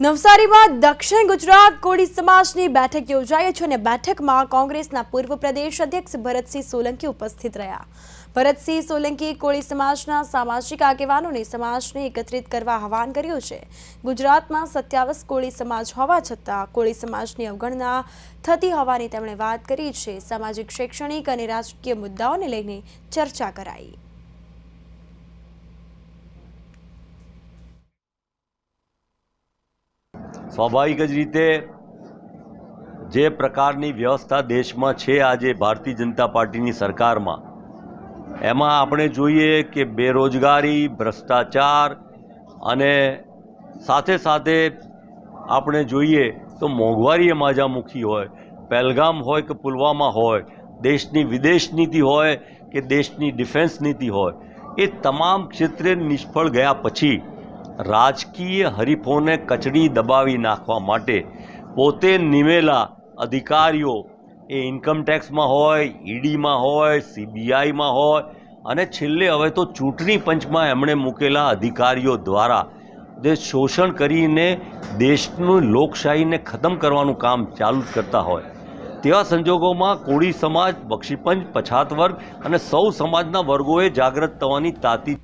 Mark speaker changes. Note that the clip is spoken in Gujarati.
Speaker 1: નવસારીમાં દક્ષિણ ગુજરાત કોળી સમાજની બેઠક યોજાઈ છે અને બેઠકમાં કોંગ્રેસના પૂર્વ પ્રદેશ અધ્યક્ષ ભરતસિંહ સોલંકી ઉપસ્થિત રહ્યા. ભરતસિંહ સોલંકી કોળી સમાજના સામાજિક આગેવાનોને સમાજને એકત્રિત કરવા આહવાન કર્યું છે. ગુજરાતમાં સત્યાવીસ કોળી સમાજ હોવા છતાં કોળી સમાજની અવગણના થતી હોવાની તેમણે વાત કરી છે. સામાજિક, શૈક્ષણિક અને રાજકીય મુદ્દાઓને લઈને ચર્ચા કરાઈ.
Speaker 2: સ્વાભાવિક જ રીતે જે પ્રકારની વ્યવસ્થા દેશમાં છે આજે ભારતીય જનતા પાર્ટીની સરકારમાં, એમાં આપણે જોઈએ કે બેરોજગારી, ભ્રષ્ટાચાર અને સાથે સાથે આપણે જોઈએ તો મોંઘવારી માજા માજામુખી હોય, પહેલગામ હોય કે પુલવામા હોય, દેશની વિદેશ નીતિ હોય કે દેશની ડિફેન્સ નીતિ હોય, એ તમામ ક્ષેત્રે નિષ્ફળ ગયા પછી રાજકીય હરીફોને કચડી દબાવી નાખવા માટે પોતે નિમેલા અધિકારીઓ, એ ઇન્કમટેક્સમાં હોય, ઈડીમાં હોય, સીબીઆઈમાં હોય, અને છેલ્લે હવે તો ચૂંટણી પંચમાં એમણે મૂકેલા અધિકારીઓ દ્વારા જે શોષણ કરીને દેશનું લોકશાહીને ખતમ કરવાનું કામ ચાલુ કરતા હોય. તેવા સંજોગોમાં કોળી સમાજ, બક્ષીપંચ, પછાત વર્ગ અને સૌ સમાજના વર્ગોએ જાગૃત થવાની તાતી